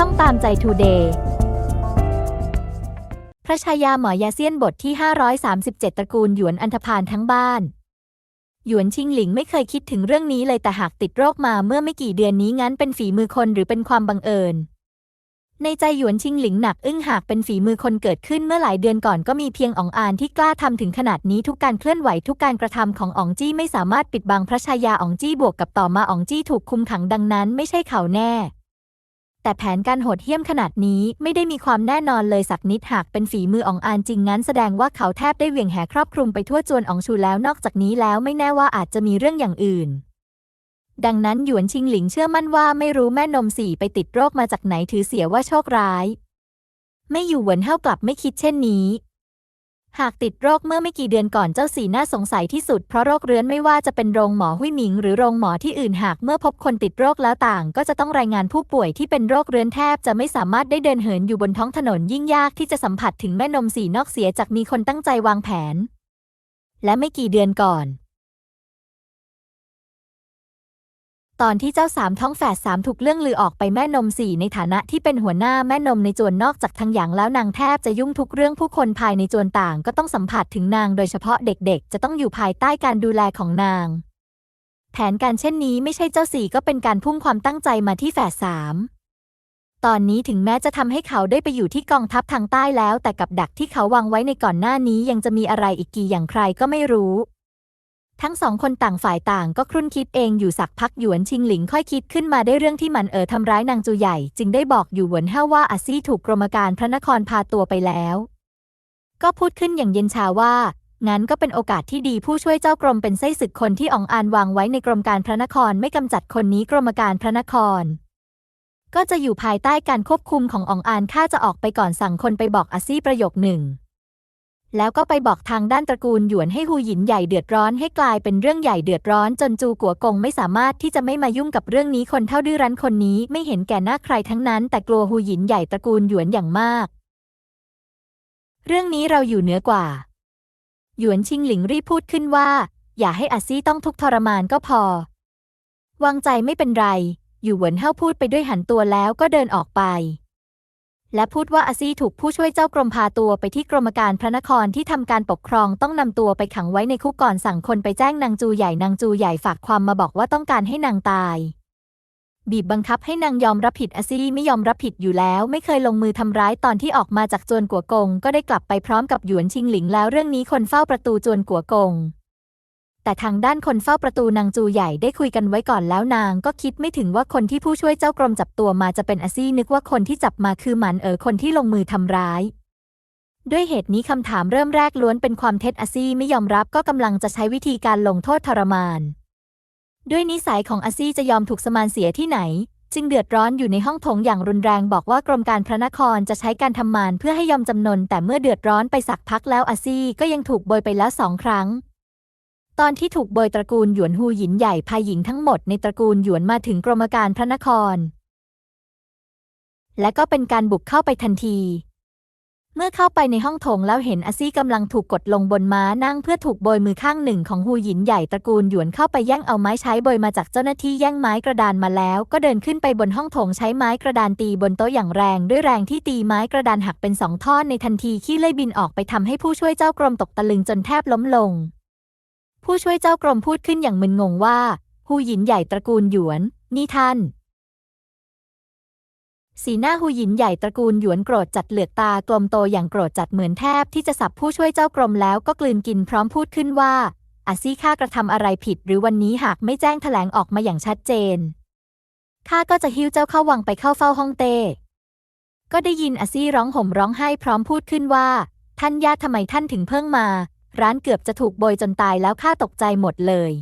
ช่องตามใจทูเดย์พระชายาหมอยาเซียนบทที่ 537 ตระกูลหยวนอันธพาลทั้งบ้าน หยวนชิงหลิงไม่เคยคิดถึงเรื่องนี้เลยแต่หากติดโรคมาเมื่อไม่กี่เดือนนี้งั้นเป็นฝีมือคนหรือเป็นความบังเอิญ ในใจหยวนชิงหลิงหนักอึ้งหากเป็นฝีมือคนเกิดขึ้นเมื่อหลายเดือนก่อนก็มีเพียงอ๋องอานที่กล้าทำถึงขนาดนี้ทุกการเคลื่อนไหวทุกการกระทำของอ๋องจี้ไม่สามารถปิดบังพระชายาอ๋องจี้บวกกับต่อมาอ๋องจี้ถูกคุมขังดังนั้น ไม่ใช่เขาแน่ แต่แผนการโหดเหี้ยมขนาดนี้ไม่ได้มีความแน่นอนเลยสักนิดหากเป็นฝีมืออองอานจริงงั้นแสดงว่าเขาแทบได้เหวี่ยงแหครอบคลุมไปทั่วจวนอองชูแล้วนอกจากนี้แล้วไม่แน่ว่าอาจจะมีเรื่องอย่างอื่น ดังนั้นหยวนชิงหลิงเชื่อมั่นว่าไม่รู้แม่นมสี่ไปติดโรคมาจากไหนถือเสียว่าโชคร้าย ไม่อยู่เหวินเท่ากลับไม่คิดเช่นนี้ หากติดโรคเมื่อไม่กี่เดือนก่อนเจ้าสีน่าสงสัยที่สุดเพราะโรคเรื้อนไม่ว่าจะเป็นโรงหมอหุ้ยหมิง หรือโรงหมอที่อื่นหากเมื่อพบคนติดโรคแล้วต่าง ก็จะต้องรายงานผู้ป่วยที่เป็นโรคเรื้อนแทบจะไม่สามารถได้เดินเหินอยู่บนท้องถนนยิ่งยากที่จะสัมผัสถึงแม่นมสีนอกเสียจากมีคนตั้งใจวางแผน และไม่กี่เดือนก่อน ตอนที่เจ้าสามท้องแฝดสามถูกเรื่องลือออกไปแม่นมสี่ในฐานะที่เป็นหัวหน้าแม่นมในจวนนอกจากทางหยางแล้วนางแทบจะยุ่งทุกเรื่องผู้คนภายในจวนต่างก็ต้องสัมผัสถึงนางโดยเฉพาะเด็กๆ จะต้องอยู่ภายใต้การดูแลของนาง แผนการเช่นนี้ไม่ใช่เจ้าสี่ก็เป็นการพุ่งความตั้งใจมาที่แฝดสามตอนนี้ถึงแม้จะทำให้เขาได้ไปอยู่ที่กองทัพทางใต้แล้ว แต่กับดักที่เขาวางไว้ในก่อนหน้านี้ยังจะมีอะไรอีกกี่อย่างใครก็ไม่รู้ ทั้งสองคนต่างฝ่ายต่างก็ครุ่นคิดเองอยู่สักพักหยวนชิงหลิงค่อยคิดขึ้นมาได้เรื่องที่มันเอ๋อทำร้ายนางจูใหญ่ จึงได้บอกอยู่หวนเฮ่าว่าอาซี่ถูกกรมการพระนครพาตัวไปแล้ว ก็พูดขึ้นอย่างเย็นชาว่า งั้นก็เป็นโอกาสที่ดีผู้ช่วยเจ้ากรมเป็นไส้ศึกคนที่อองอานวางไว้ในกรมการพระนครไม่กำจัดคนนี้กรมการพระนคร ก็จะอยู่ภายใต้การควบคุมของอองอานข้าจะออกไปก่อนสั่งคนไปบอกอาซี่ประโยคหนึ่ง แล้วก็ไปบอกทางด้านตระกูลหยวนให้ฮูหยินใหญ่เดือดร้อนให้กลายเป็นเรื่องใหญ่เดือดร้อนจนจูกัวกงไม่สามารถที่จะไม่มายุ่งกับเรื่องนี้คนเท่าดื้อรั้นคนนี้ไม่เห็นแก่หน้าใครทั้งนั้น แต่กลัวฮูหยินใหญ่ตระกูลหยวนอย่างมาก เรื่องนี้เราอยู่เหนือกว่า หยวนชิงหลิงรีบพูดขึ้นว่า อย่าให้อาซี่ต้องทุกข์ทรมานก็พอ วางใจไม่เป็นไร อยู่หวนเฮ่าพูดไปด้วยหันตัวแล้วก็เดินออกไป และพูดว่าอาซี่ถูกผู้ช่วยเจ้ากรมพาตัวไปที่กรมการพระนครที่ทำการปกครองต้องนำตัวไปขังไว้ในคุกก่อนสั่งคนไปแจ้งนางจูใหญ่นางจูใหญ่ฝากความมาบอกว่าต้องการให้นางตาย บีบบังคับให้นางยอมรับผิดอาซี่ไม่ยอมรับผิดอยู่แล้ว ไม่เคยลงมือทำร้ายตอนที่ออกมาจากจวนกัวกง ก็ได้กลับไปพร้อมกับหยวนชิงหลิงแล้วเรื่องนี้คนเฝ้าประตูจวนกัวกง แต่ทางด้านคนเฝ้าประตูนางจูใหญ่ได้คุยกันไว้ก่อนแล้วนางก็คิดไม่ถึงว่าคนที่ผู้ช่วยเจ้ากรมจับตัวมาจะเป็นอาซี่นึกว่าคนที่จับมาคือหมันเอ๋อคนที่ลงมือทำร้าย ด้วยเหตุนี้คำถามเริ่มแรกล้วนเป็นความเท็จอาซี่ไม่ยอมรับก็กำลังจะใช้วิธีการลงโทษทรมาน ด้วยนิสัยของอาซี่จะยอมถูกสมานเสียที่ไหน จึงเดือดร้อนอยู่ในห้องโถงอย่างรุนแรงบอกว่ากรมการพระนครจะใช้การทำมานเพื่อให้ยอมจำนนแต่เมื่อเดือดร้อนไปสักพักแล้วอาซี่ก็ยังถูกโบยไปแล้วสองครั้ง ตอนที่ถูกโบยตระกูลหยวนฮูหยินใหญ่พาหญิงทั้งหมดในตระกูลหยวนมาถึงกรมการพระนคร และก็เป็นการบุกเข้าไปทันที เมื่อเข้าไปในห้องโถงแล้วเห็นอาซี่กำลังถูกกดลงบนม้านั่งเพื่อถูกโบยมือข้างหนึ่งของฮูหยินใหญ่ตระกูลหยวนเข้าไปแย่งเอาไม้ใช้โบยมาจากเจ้าหน้าที่แย่งไม้กระดานมาแล้ว ก็เดินขึ้นไปบนห้องโถงใช้ไม้กระดานตีบนโต๊ะอย่างแรงด้วยแรงที่ตีไม้กระดานหักเป็นสองท่อนในทันทีขี้เลื่อยบินออกไปทำให้ผู้ช่วยเจ้ากรมตกตะลึงจนแทบล้มลง ผู้ช่วยเจ้ากรมพูดขึ้นอย่างมึนงงว่าฮูหยินใหญ่ตระกูลหยวน นี่ท่าน สีหน้าฮูหยินใหญ่ตระกูลหยวนโกรธจัดเหลือกตากลมโตอย่างโกรธจัดเหมือนแทบที่จะสับผู้ช่วยเจ้ากรมแล้วก็กลืนกินพร้อมพูดขึ้นว่าอาซี่ข้ากระทำอะไรผิด หรือวันนี้หากไม่แจ้งแถลงออกมาอย่างชัดเจนข้าก็จะหิ้วเจ้าเข้าวังไปเข้าเฝ้าห้องเต้ก็ได้ยินอาซี่ร้องห่มร้องไห้พร้อมพูดขึ้นว่า ท่านญาติทำไมท่านถึงเพิ่งมา ร้านเกือบจะถูกโบยจนตายแล้วข้าตกใจหมดเลย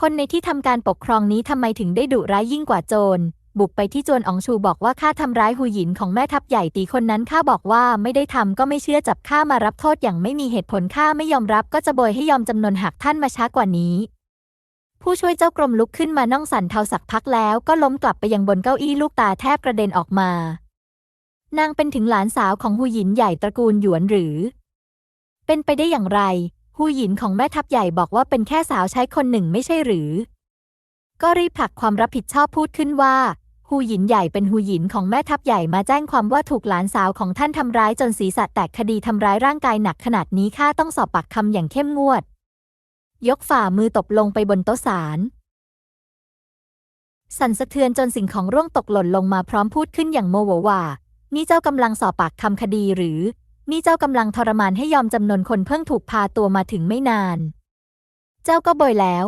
คนในที่ทำการปกครองนี้ทำไมถึงได้ดุร้ายยิ่งกว่าโจร บุกไปที่จวนอองชูบอกว่าข้าทำร้ายหูหยินของแม่ทัพใหญ่ตีคนนั้นข้าบอกว่าไม่ได้ทำก็ไม่เชื่อจับข้ามารับโทษอย่างไม่มีเหตุผลข้าไม่ยอมรับก็จะโบยให้ยอมจำนวนหากท่านมาช้ากว่านี้ผู้ช่วยเจ้ากรมลุกขึ้นมานั่งสันเทาสักพักแล้วก็ล้มกลับไปยังบนเก้าอี้ลูกตาแทบกระเด็นออกมา นางเป็นถึงหลานสาวของหูหยินใหญ่ตระกูลหยวนหรือ เป็นไปได้อย่างไรฮูหยินของแม่ทัพใหญ่บอกว่าเป็นแค่สาวใช้คนหนึ่งไม่ใช่หรือ ก็รีบผลักความรับผิดชอบพูดขึ้นว่าฮูหยินใหญ่เป็นฮูหยินของแม่ทัพใหญ่มาแจ้งความว่าถูกหลานสาวของท่านทำร้ายจนศีรษะแตกคดีทำร้ายร่างกายหนักขนาดนี้ข้าต้องสอบปากคำอย่างเข้มงวด ยกฝ่ามือตบลงไปบนโต๊ะศาลสั่นสะเทือนจนสิ่งของร่วงตกหล่นลงมาพร้อมพูดขึ้นอย่างโมโหว่า นี่เจ้ากำลังสอบปากคำคดีหรือ นี่เจ้ากำลังทรมานให้ยอมจำนนคนเพิ่งถูกพาตัวมาถึงไม่นาน เจ้าก็บ่อยแล้ว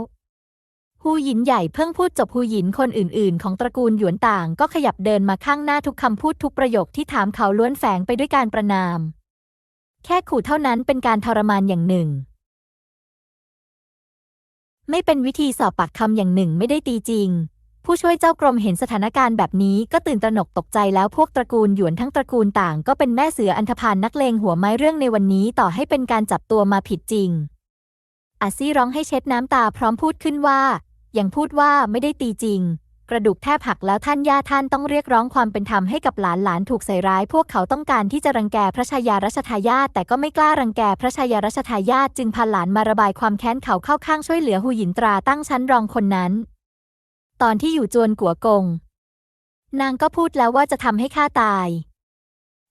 ฮูหยินใหญ่เพิ่งพูดจบฮูหยินคนอื่นๆ ของตระกูลหยวนต่าง ก็ขยับเดินมาข้างหน้าทุกคำพูดทุกประโยคที่ถามเขาล้วนแฝงไปด้วยการประนาม แค่ขู่เท่านั้นเป็นการทรมานอย่างหนึ่ง ไม่เป็นวิธีสอบปากคำอย่างหนึ่งไม่ได้ตีจริง ผู้ช่วยเจ้ากรมเห็นสถานการณ์แบบนี้ก็ตื่นตระหนกตกใจแล้วพวกตระกูลหยวนทั้งตระกูลต่างก็เป็นแม่เสืออันธพาลนักเลงหัวไม้เรื่องในวันนี้ต่อให้เป็นการจับตัวมาผิดจริง อาซี่ร้องให้เช็ดน้ำตาพร้อมพูดขึ้นว่า ยังพูดว่าไม่ได้ตีจริง กระดูกแทบหักแล้วท่านย่าท่านต้องเรียกร้องความเป็นธรรมให้กับหลานหลานถูกใส่ร้าย พวกเขาต้องการที่จะรังแกพระชายารัชทายาทแต่ก็ไม่กล้ารังแกพระชายารัชทายาทจึงพาหลานมาระบายความแค้นเขาเข้าข้างช่วยเหลือหูหยินตราตั้งชั้นรองคนนั้น ตอนที่อยู่จวนกัวกง นางก็พูดแล้วว่าจะทำให้ข้าตาย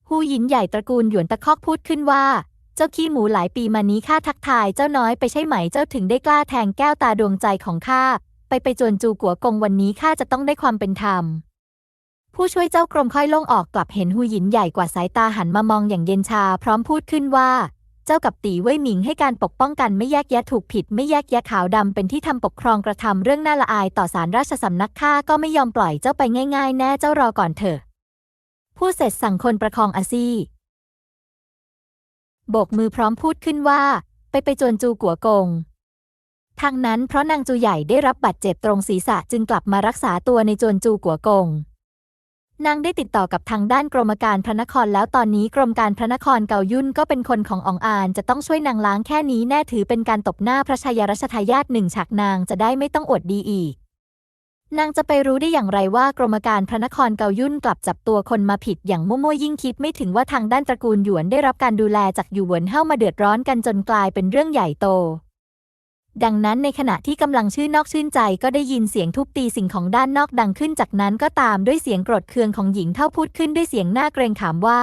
ฮูหยินใหญ่ตระกูลหยวนตะคอกพูดขึ้นว่า เจ้าขี้หมูหลายปีมานี้ข้าทักทายเจ้าน้อยไปใช่ไหมเจ้าถึงได้กล้าแทงแก้วตาดวงใจของข้าไปไปจวนจูกัวกงวันนี้ข้าจะต้องได้ความเป็นธรรม ผู้ช่วยเจ้ากรมค่อยลงออกกลับเห็นฮูหยินใหญ่กว่าสายตาหันมามองอย่างเย็นชา พร้อมพูดขึ้นว่า เจ้ากับตีเว่ยหมิงให้การปกป้องกันไม่แยกแยะถูกผิด ไม่แยกแยะขาวดำเป็นที่ทำปกครองกระทำเรื่องน่าละอายต่อสารราชสำนักข้าก็ไม่ยอมปล่อยเจ้าไปง่าย ๆ แน่เจ้ารอก่อนเถอะผู้เสร็จสั่งคนประคองอาซี่โบกมือพร้อมพูดขึ้นว่า ไปไปจวนจูกัวกงทางนั้นเพราะนางจูใหญ่ได้รับบาดเจ็บตรงศีรษะจึงกลับมารักษาตัวในจวนจูกัวกง นางได้ติดต่อกับทางด้านกรมการพระนครแล้วตอนนี้กรมการพระนครเกายุ่นก็เป็นคนของอองอานจะต้องช่วยนางล้างแค่นี้แน่ถือเป็นการตบหน้าพระชายารัชทายาทหนึ่งฉากนางจะได้ไม่ต้องอดดีอีก นางจะไปรู้ได้อย่างไรว่ากรมการพระนครเกายุ่นกลับจับตัวคนมาผิดอย่างมั่วๆยิ่งคิดไม่ถึงว่าทางด้านตระกูลหยวนได้รับการดูแลจากอยู่หวนเฮ้ามาเดือดร้อนกันจนกลายเป็นเรื่องใหญ่โต ดังนั้นในขณะที่กำลังชื่นนอกชื่นใจก็ได้ยินเสียงทุบตีสิ่งของด้านนอกดังขึ้นจากนั้นก็ตามด้วยเสียงโกรธเคืองของหญิงเท่าพูดขึ้นด้วยเสียงหน้าเกรงขามว่า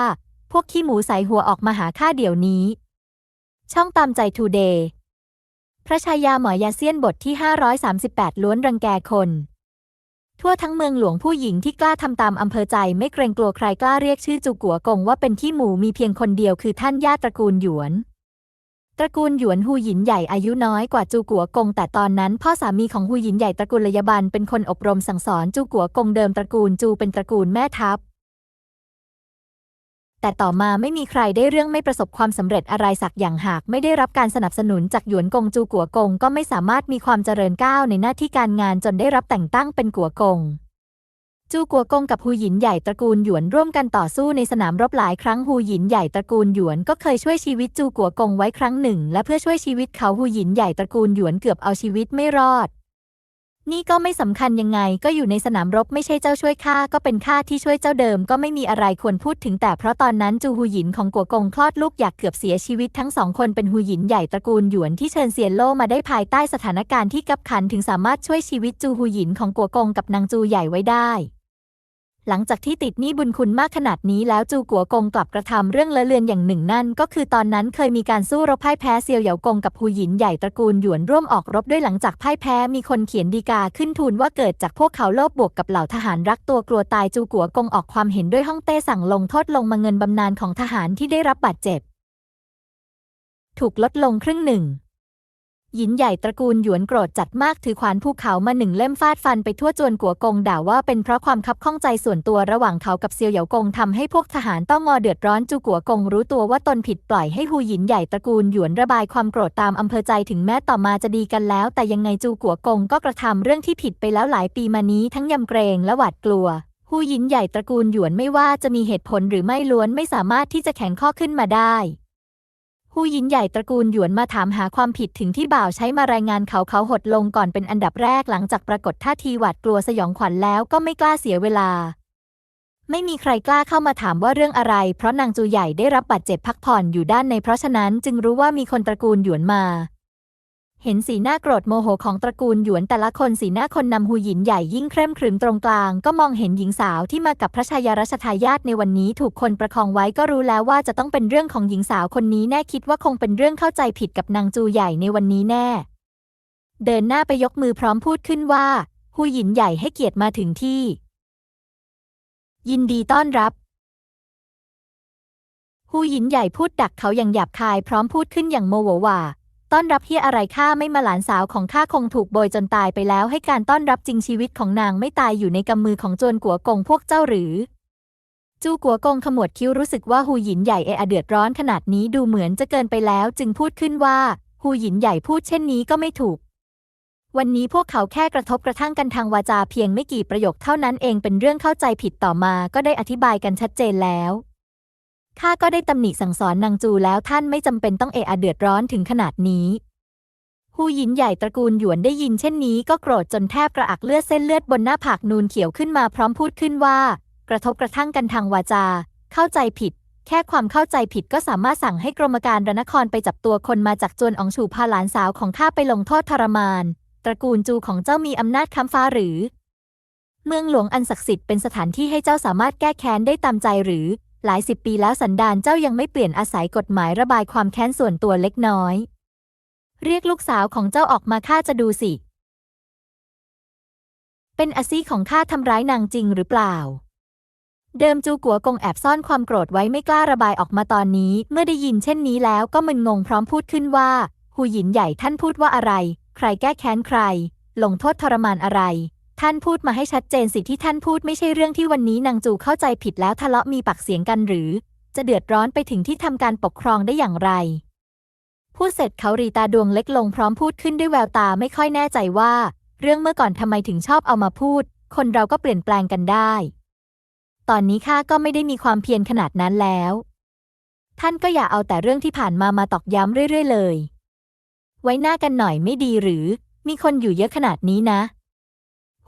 พวกขี้หมูใส่หัวออกมาหาข้าเดี๋ยวนี้ ช่องตามใจทูเดย์พระชายาหมอยาเซียนบทที่ 538 ล้วนรังแกคน ทั่วทั้งเมืองหลวงผู้หญิงที่กล้าทำตามอำเภอใจไม่เกรงกลัวใครกล้าเรียกชื่อจูกัวกงว่าเป็นขี้หมูมีเพียงคนเดียวคือท่านย่าตระกูลหยวน ตระกูลหยวนฮูหยินใหญ่อายุน้อยกว่าจูกัวกง แต่ตอนนั้น พ่อสามีของฮูหยินใหญ่ตระกูลยบันเป็นคนอบรมสั่งสอนจูกัวกงเดิมตระกูลจูเป็นตระกูลแม่ทัพแต่ต่อมาไม่มีใครได้เรื่องไม่ประสบความสำเร็จอะไรสักอย่างหาก ไม่ได้รับการสนับสนุนจากหยวนกงจูกัวกง ก็ไม่สามารถมีความเจริญก้าวในหน้าที่การงานจนได้รับแต่งตั้งเป็นกัวกง จูกัวกงกับฮูหยินใหญ่ตระกูลหยวนร่วมกันต่อสู้ในสนามรบหลายครั้งฮูหยินใหญ่ตระกูลหยวนก็เคยช่วยชีวิตจูกัวกงไว้ครั้งหนึ่ง และเพื่อช่วยชีวิตเขาฮูหยินใหญ่ตระกูลหยวนเกือบเอาชีวิตไม่รอด นี่ก็ไม่สำคัญยังไงก็อยู่ในสนามรบไม่ใช่เจ้าช่วยข้าก็เป็นข้าที่ช่วยเจ้าเดิมก็ไม่มีอะไรควรพูดถึงแต่เพราะตอนนั้นจูฮูหยินของกัวกงคลอดลูกอยากเกือบเสียชีวิตทั้งสองคนเป็นฮูหยินใหญ่ตระกูลหยวนที่เชิญเซียนโลมาได้ภายใต้สถานการณ์ที่กับขันถึงสามารถช่วยชีวิตจูฮูหยินของกัวกงกับนางจูใหญ่ไว้ได้ หลังจากที่ติดหนี้บุญคุณมากขนาดนี้แล้วจูกัวกงกลับกระทำเรื่องเลอะเลือนอย่างหนึ่งนั่น ก็คือตอนนั้นเคยมีการสู้รบพ่ายแพ้เซียวเหยากงกับฮูหยินใหญ่ตระกูลหยวนร่วมออกรบด้วยหลังจากพ่ายแพ้มีคนเขียนดีกาขึ้นทูลว่าเกิดจากพวกเขาโลภบวกกับเหล่าทหารรักตัวกลัวตายจูกัวกงออกความเห็นด้วยฮ่องเต้สั่งลงโทษลงมาเงินบำนาญของทหารที่ได้รับบาดเจ็บ ถูกลดลงครึ่งหนึ่ง หยินใหญ่ตระกูลหยวนโกรธจัดมากถือขวานภูเขามาหนึ่งเล่มฟาดฟันไปทั่วจวนกัวกงด่าว่าเป็นเพราะความคับข้องใจส่วนตัวระหว่างเขากับเซียวเหยากงทำให้พวกทหารต้องงอเดือดร้อนจูกัวกงรู้ตัวว่าตนผิดปล่อยให้ฮูหยินใหญ่ตระกูลหยวนระบายความโกรธตามอำเภอใจถึงแม้ต่อมาจะดีกันแล้ว แต่ยังไงจูกัวกงก็กระทำเรื่องที่ผิดไปแล้วหลายปีมานี้ทั้งยำเกรงและหวาดกลัวฮูหยินใหญ่ตระกูลหยวนไม่ว่าจะมีเหตุผลหรือไม่ล้วนไม่สามารถที่จะแข็งข้อขึ้นมาได้ หยินใหญ่ตระกูลหยวนมาถามหาความผิดถึงที่บ่าวใช้มารายงานเขาเขาหดลงก่อนเป็นอันดับแรกหลังจากปรากฏท่าทีหวาดกลัวสยองขวัญแล้วก็ไม่กล้าเสียเวลา ไม่มีใครกล้าเข้ามาถามว่าเรื่องอะไร เพราะนางจูใหญ่ได้รับบาดเจ็บพักผ่อนอยู่ด้านในเพราะฉะนั้นจึงรู้ว่ามีคนตระกูลหยวนมา เห็นสีหน้าโกรธโมโหของตระกูลหยวนแต่ละคนสีหน้าคนนำหูหยินใหญ่ยิ่งเคร่มครึมตรงกลาง ก็มองเห็นหญิงสาวที่มากับพระชายารัชทายาทในวันนี้ถูกคนประคองไว้ก็รู้แล้วว่าจะต้องเป็นเรื่องของหญิงสาวคนนี้แน่คิดว่าคงเป็นเรื่องเข้าใจผิดกับนางจูใหญ่ในวันนี้แน่ เดินหน้าไปยกมือพร้อมพูดขึ้นว่าหูหยินใหญ่ให้เกียรติมาถึงที่ ยินดีต้อนรับฮูหยินใหญ่พูดดักเขาอย่างหยาบคายพร้อมพูดขึ้นอย่างโมโหว่า ต้อนรับเฮียอะไรข้าไม่มาหลานสาวของข้าคงถูกโบยจนตายไปแล้ว ให้การต้อนรับจริงชีวิตของนางไม่ตายอยู่ในกำมือของโจรกัวกงพวกเจ้าหรือ จูกัวกงขมวดคิ้วรู้สึกว่าฮูหยินใหญ่เออเดือดร้อนขนาดนี้ดูเหมือนจะเกินไปแล้ว จึงพูดขึ้นว่าฮูหยินใหญ่พูดเช่นนี้ก็ไม่ถูก วันนี้พวกเขาแค่กระทบกระทั่งกันทางวาจาเพียงไม่กี่ประโยคเท่านั้นเองเป็นเรื่องเข้าใจผิดต่อมาก็ได้อธิบายกันชัดเจนแล้ว ข้าก็ได้ตำหนิสั่งสอนนางจูแล้วท่านไม่จำเป็นต้องเอะอะเดือดร้อนถึงขนาดนี้ฮูหยินใหญ่ตระกูลหยวนได้ยินเช่นนี้ก็โกรธจนแทบกระอักเลือดเส้นเลือดบนหน้าผากนูนเขียวขึ้นมาพร้อมพูดขึ้นว่า กระทบกระทั่งกันทางวาจา เข้าใจผิด แค่ความเข้าใจผิดก็สามารถสั่งให้กรมการรนครไปจับตัวคนมาจากจวนอองฉูพาหลานสาวของข้าไปลงโทษทรมาน ตระกูลจูของเจ้ามีอำนาจค้ำฟ้าหรือ เมืองหลวงอันศักดิ์สิทธิ์เป็นสถานที่ให้เจ้าสามารถแก้แค้นได้ตามใจหรือ หลายสิบปีแล้วสันดานเจ้ายังไม่เปลี่ยนอาศัยกฎหมายระบายความแค้นส่วนตัวเล็กน้อย เรียกลูกสาวของเจ้าออกมาข้าจะดูสิ เป็นอาซี่ของข้าทำร้ายนางจริงหรือเปล่า เดิมจูกัวกงแอบซ่อนความโกรธไว้ไม่กล้าระบายออกมาตอนนี้ เมื่อได้ยินเช่นนี้แล้วก็มึนงงพร้อมพูดขึ้นว่า หูหยินใหญ่ท่านพูดว่าอะไร ใครแก้แค้นใคร ลงโทษทรมานอะไร ท่านพูดมาให้ชัดเจนสิที่ท่านพูดไม่ใช่เรื่องที่วันนี้นางจูเข้าใจผิดแล้วทะเลาะมีปากเสียงกันหรือ จะเดือดร้อนไปถึงที่ทำการปกครองได้อย่างไร พูดเสร็จเขารีตาดวงเล็กลงพร้อมพูดขึ้นด้วยแววตาไม่ค่อยแน่ใจว่า เรื่องเมื่อก่อนทำไมถึงชอบเอามาพูด คนเราก็เปลี่ยนแปลงกันได้ ตอนนี้ข้าก็ไม่ได้มีความเพียรขนาดนั้นแล้ว ท่านก็อย่าเอาแต่เรื่องที่ผ่านมามาตอกย้ำเรื่อย ๆ เลย ไว้หน้ากันหน่อยไม่ดีหรือ มีคนอยู่เยอะขนาดนี้นะ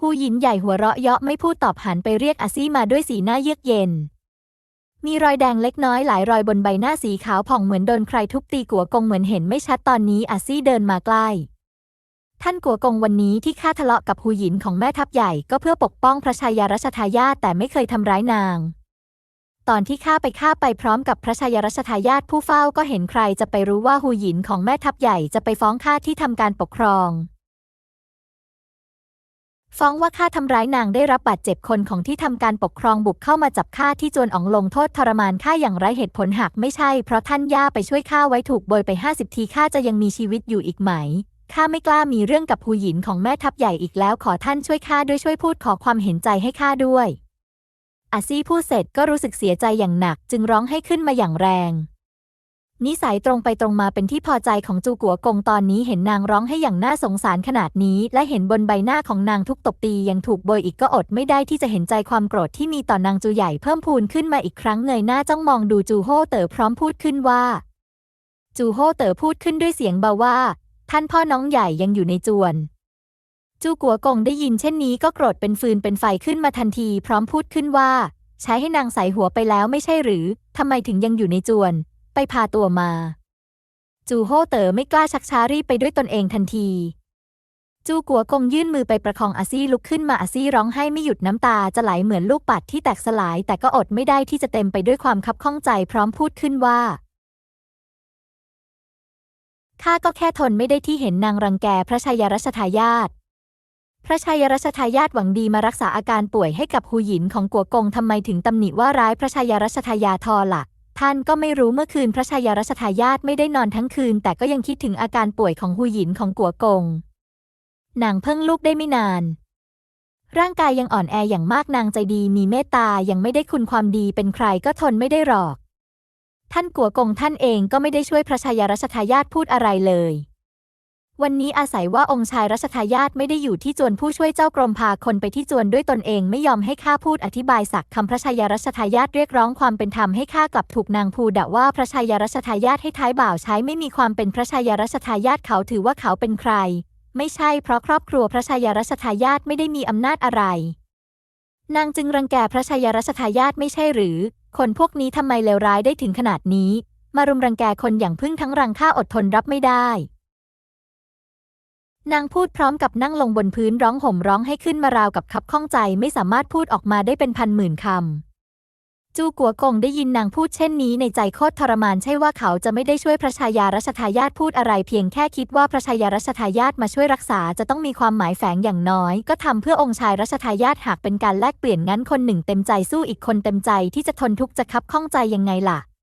ฮูหยินใหญ่หัวเราะเยาะไม่พูดตอบหันไปเรียกอาซี่มาด้วยสีหน้าเยือกเย็น มีรอยแดงเล็กน้อยหลายรอยบนใบหน้าสีขาวผ่องเหมือนโดนใครทุบตีกัวกงเหมือนเห็นไม่ชัดตอนนี้อาซี่เดินมาใกล้ ท่านกัวกงวันนี้ที่ข้าทะเลาะกับฮูหยินของแม่ทัพใหญ่ก็เพื่อปกป้องพระชายารัชทายาทแต่ไม่เคยทำร้ายนาง ตอนที่ข้าไปข้าไปพร้อมกับพระชายารัชทายาทผู้เฝ้าก็เห็นใครจะไปรู้ว่าฮูหยินของแม่ทัพใหญ่จะไปฟ้องข้าที่ทำการปกครอง ฟ้องว่าข้าทำร้ายนางได้รับบาดเจ็บคนของที่ทำการปกครองบุกเข้ามาจับข้าที่จวนอ๋องลงโทษทรมานข้าอย่างไรเหตุผลหากไม่ใช่ เพราะท่านย่าไปช่วยข้าไว้ถูกโบยไปห้าสิบทีข้าจะยังมีชีวิตอยู่อีกไหมข้าไม่กล้ามีเรื่องกับฮูหยินของแม่ทัพใหญ่อีกแล้วขอท่านช่วยข้าด้วยช่วยพูดขอความเห็นใจให้ข้าด้วยอาซี่พูดเสร็จก็รู้สึกเสียใจอย่างหนัก จึงร้องให้ขึ้นมาอย่างแรง นิสัยตรงไปตรงมาเป็นที่พอใจของจูกัวกงตอนนี้เห็นนางร้องให้อย่างน่าสงสารขนาดนี้ และเห็นบนใบหน้าของนางทุกตบตียังถูกโบยอีกก็อดไม่ได้ที่จะเห็นใจความโกรธที่มีต่อนางจูใหญ่เพิ่มพูนขึ้นมาอีกครั้งเงยหน้าจ้องมองดูจูโฮเต๋อพร้อมพูดขึ้นว่า จูโฮเต๋อพูดขึ้นด้วยเสียงเบาว่า ท่านพ่อน้องใหญ่ยังอยู่ในจวน จูกัวกงได้ยินเช่นนี้ก็โกรธเป็นฟืนเป็นไฟขึ้นมาทันทีพร้อมพูดขึ้นว่า ใช้ให้นางใส่หัวไปแล้วไม่ใช่หรือทำไมถึงยังอยู่ในจวน ไปพาตัวมา จูโฮเต๋อไม่กล้าชักช้ารีบไปด้วยตนเองทันที จูกัวกงยื่นมือไปประคองอาซี่ลุกขึ้นมาอาซี่ร้องไห้ไม่หยุดน้ำตาจะไหลเหมือนลูกปัดที่แตกสลาย แต่ก็อดไม่ได้ที่จะเต็มไปด้วยความคับข้องใจพร้อมพูดขึ้นว่าข้าก็แค่ทนไม่ได้ที่เห็นนางรังแกพระชายารัชทายาท พระชายารัชทายาทหวังดีมารักษาอาการป่วยให้กับฮูหยินของกัวกงทำไมถึงตำหนิว่าร้ายพระชายารัชทายาทอละ่ะ ท่านก็ไม่รู้เมื่อคืนพระชายารัชทายาทไม่ได้นอนทั้งคืน แต่ก็ยังคิดถึงอาการป่วยของฮูหยินของกัวกงนางเพิ่งลูกได้ไม่นาน ร่างกายยังอ่อนแออย่างมากนางใจดีมีเมตตายังไม่ได้คุณความดีเป็นใครก็ทนไม่ได้หรอก ท่านกัวกงท่านเองก็ไม่ได้ช่วยพระชายารัชทายาทพูดอะไรเลย วันนี้อาศัยว่าองค์ชายรัชทายาทไม่ได้อยู่ที่จวนผู้ช่วยเจ้ากรมพาคนไปที่จวนด้วยตนเองไม่ยอมให้ข้าพูดอธิบายสักคำพระชายารัชทายาทเรียกร้องความเป็นธรรมให้ข้ากลับถูกนางภูด่าว่าพระชายารัชทายาทให้ท้ายบ่าวใช้ไม่มีความเป็นพระชายารัชทายาทเขาถือว่าเขาเป็นใคร ไม่ใช่เพราะครอบครัวพระชายารัชทายาทไม่ได้มีอำนาจอะไร นางจึงรังแกพระชายารัชทายาทไม่ใช่หรือ คนพวกนี้ทำไมเลวร้ายได้ถึงขนาดนี้ มารุมรังแกคนอย่างพึ่งทั้งรังข้าอดทนรับไม่ได้ นางพูดพร้อมกับนั่งลงบนพื้นร้องห่มร้องให้ขึ้นมาราวกับคับข้องใจไม่สามารถพูดออกมาได้เป็นพันหมื่นคำ จูกัวกงได้ยินนางพูดเช่นนี้ในใจโคตรทรมานใช่ว่าเขาจะไม่ได้ช่วยพระชายารัชทายาทพูดอะไร เพียงแค่คิดว่าพระชายารัชทายาทมาช่วยรักษาจะต้องมีความหมายแฝงอย่างน้อย ก็ทำเพื่อองค์ชายรัชทายาทหากเป็นการแลกเปลี่ยนงั้นคนหนึ่งเต็มใจสู้อีกคนเต็มใจที่จะทนทุกข์จะคับข้องใจยังไงล่ะ